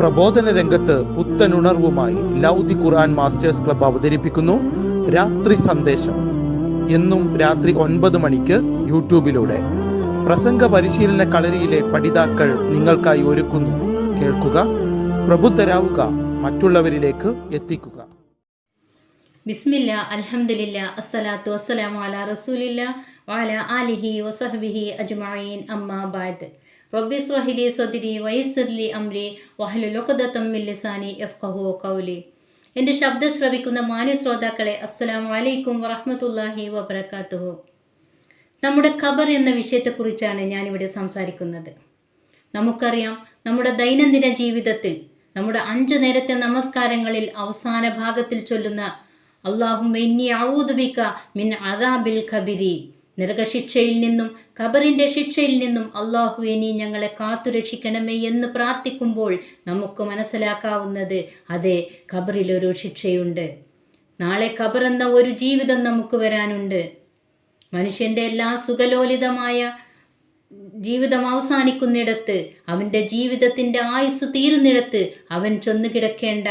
പ്രബോധന രംഗത്ത് പുത്തനുണർവുമായി ലൗദി ഖുർആൻ masters club അവതരിപ്പിക്കുന്നു. രാത്രി സന്ദേശം. എന്നും രാത്രി ഒൻപത് മണിക്ക് യൂട്യൂബിലൂടെ. പ്രസംഗ പരിശീലന കളരിയിലെ പഠിതാക്കൾ നിങ്ങൾക്കായി ഒരുക്കുന്നു. കേൾക്കുക പ്രബുദ്ധരാവുക മറ്റുള്ളവരിലേക്ക് എത്തിക്കുക. ബിസ്മില്ല അൽഹംദുലില്ല അസ്സലാത്തു വസ്സലാമു അലാ റസൂലില്ല വാല ആലിഹി വസഹബിഹി അജ്മഈൻ അമ്മാ ബഅദ് റബ്ബി ഇസ്റഹ് ലി സദ്രി വയസ്സിർ ലി അംരി വഹ്ലുൽ ഉഖ്ദതം മിൻ കൗലി എന്റെ ശബ്ദം ശ്രവിക്കുന്ന മാന്യ ശ്രോതാക്കളെ അസ്സലാമു അലൈക്കും വറഹ്മത്തുള്ളാഹി വബറകാതുഹു നമ്മുടെ ഖബർ എന്ന വിഷയത്തെക്കുറിച്ചാണ് ഞാനിവിടെ സംസാരിക്കുന്നത്. നമുക്കറിയാം നമ്മുടെ ദൈനംദിന ജീവിതത്തിൽ നമ്മുടെ അഞ്ചു നേരത്തെ നമസ്കാരങ്ങളിൽ അവസാന ഭാഗത്തിൽ ചൊല്ലുന്ന അള്ളാഹു മിൻ അദാബിൽ ഖബിരി. നരകശിക്ഷയിൽ നിന്നും ഖബറിന്റെ ശിക്ഷയിൽ നിന്നും അള്ളാഹു ഇനി ഞങ്ങളെ കാത്തുരക്ഷിക്കണമേ എന്ന് പ്രാർത്ഥിക്കുമ്പോൾ നമുക്ക് മനസ്സിലാക്കാവുന്നത് അതെ ഖബറിലൊരു ശിക്ഷയുണ്ട്. നാളെ ഖബർ എന്ന ഒരു ജീവിതം നമുക്ക് വരാനുണ്ട്. മനുഷ്യന്റെ എല്ലാ സുഖലോലിതമായ ജീവിതം അവസാനിക്കുന്നിടത്ത് അവന്റെ ജീവിതത്തിന്റെ ആയുസ് തീരുന്നിടത്ത് അവൻ ചെന്നു കിടക്കേണ്ട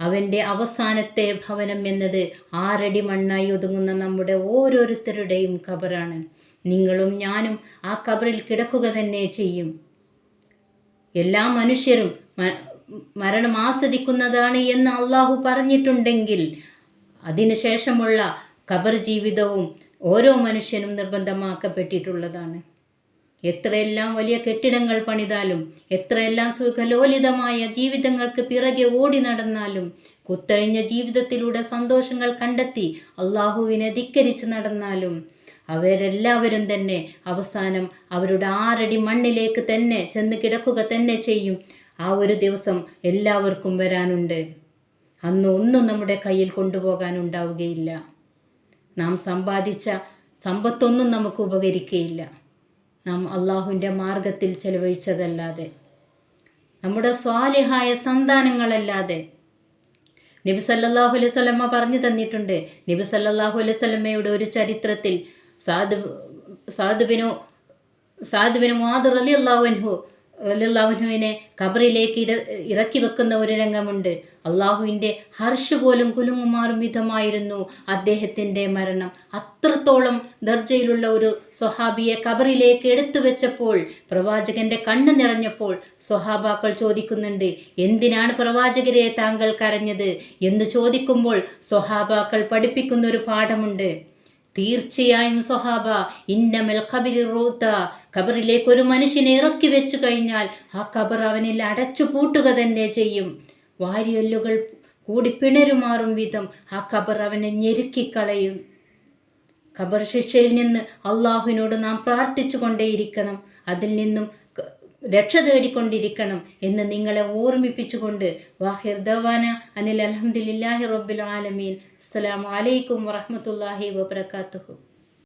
അവന്റെ അവസാനത്തെ ഭവനം എന്നത് ആറടി മണ്ണായി ഒതുങ്ങുന്ന നമ്മുടെ ഓരോരുത്തരുടെയും ഖബറാണ് നിങ്ങളും ഞാനും ആ ഖബറിൽ കിടക്കുക തന്നെ ചെയ്യും. എല്ലാ മനുഷ്യരും മരണം ആസ്വദിക്കുന്നതാണ് എന്ന് അള്ളാഹു പറഞ്ഞിട്ടുണ്ടെങ്കിൽ അതിനുശേഷമുള്ള ഖബർ ജീവിതവും ഓരോ മനുഷ്യനും നിർബന്ധമാക്കപ്പെട്ടിട്ടുള്ളതാണ്. എത്രയെല്ലാം വലിയ കെട്ടിടങ്ങൾ പണിതാലും എത്രയെല്ലാം സുഖലോലിതമായ ജീവിതങ്ങൾക്ക് പിറകെ ഓടി നടന്നാലും കുത്തഴിഞ്ഞ ജീവിതത്തിലൂടെ സന്തോഷങ്ങൾ കണ്ടെത്തി അള്ളാഹുവിനെ ധിക്കരിച്ച് നടന്നാലും അവരെല്ലാവരും തന്നെ അവസാനം അവരുടെ ആറടി മണ്ണിലേക്ക് തന്നെ ചെന്ന് കിടക്കുക തന്നെ ചെയ്യും. ആ ഒരു ദിവസം എല്ലാവർക്കും വരാനുണ്ട്. അന്ന് ഒന്നും നമ്മുടെ കയ്യിൽ കൊണ്ടുപോകാൻ ഉണ്ടാവുകയില്ല നാം സമ്പാദിച്ച സമ്പത്തൊന്നും നമുക്ക് ഉപകരിക്കുകയില്ല. നാം അള്ളാഹുവിന്റെ മാർഗത്തിൽ ചെലവഴിച്ചതല്ലാതെ. നമ്മുടെ സ്വാലിഹായ സന്താനങ്ങളല്ലാതെ. നബി സല്ലാഹു അലൈഹി സ്വലമ്മ പറഞ്ഞു തന്നിട്ടുണ്ട്. നബി സല്ലാഹു അലൈഹി സ്വലമ്മയുടെ ഒരു ചരിത്രത്തിൽ സാധു സാധുബിനു സാധുബിനു മാതൃ അലി അള്ളാഹുൻഹു റലിള്ളാഹുനുവിനെ ഖബറിലേക്ക് ഇട ഇറക്കി വെക്കുന്ന ഒരു രംഗമുണ്ട്. അള്ളാഹുവിന്റെ ഹർഷ് പോലും കുലുങ്ങുമാറും വിധമായിരുന്നു അദ്ദേഹത്തിന്റെ മരണം. അത്രത്തോളം ദർജയിലുള്ള ഒരു സ്വഹാബിയെ ഖബറിലേക്ക് എടുത്തു വെച്ചപ്പോൾ പ്രവാചകന്റെ കണ്ണ് നിറഞ്ഞപ്പോൾ സ്വഹാബാക്കൾ ചോദിക്കുന്നുണ്ട് എന്തിനാണ് പ്രവാചകരെ താങ്കൾ കരഞ്ഞത്? എന്ന് ചോദിക്കുമ്പോൾ സ്വഹാബാക്കൾ പഠിപ്പിക്കുന്ന ഒരു പാഠമുണ്ട്. തീർച്ചയായും സ്വഹാബ ഇന്നമൽ ഖബരി റൂത്ത. ഖബറിലേക്ക് ഒരു മനുഷ്യനെ ഇറക്കി വെച്ചു കഴിഞ്ഞാൽ ആ ഖബർ അവനിൽ അടച്ചു പൂട്ടുക തന്നെ ചെയ്യും. വാരിയല്ലുകൾ കൂടി പിണരുമാറും വിധം ആ ഖബർ അവനെ ഞെരുക്കിക്കളയും. ഖബർ ശിക്ഷയിൽ നിന്ന് അള്ളാഹുവിനോട് നാം പ്രാർത്ഥിച്ചു കൊണ്ടേയിരിക്കണം. അതിൽ നിന്നും രക്ഷ തേടിക്കൊണ്ടിരിക്കണം എന്ന് നിങ്ങളെ ഓർമ്മിപ്പിച്ചുകൊണ്ട് വാഹിർ ദവാന അനിൽ അലഹമുല്ലാഹി റബ്ബുൽ ആലമീൻ. അസ്സലാമു അലൈക്കും വറഹമത്തല്ലാഹി വബർക്കാത്തുഹു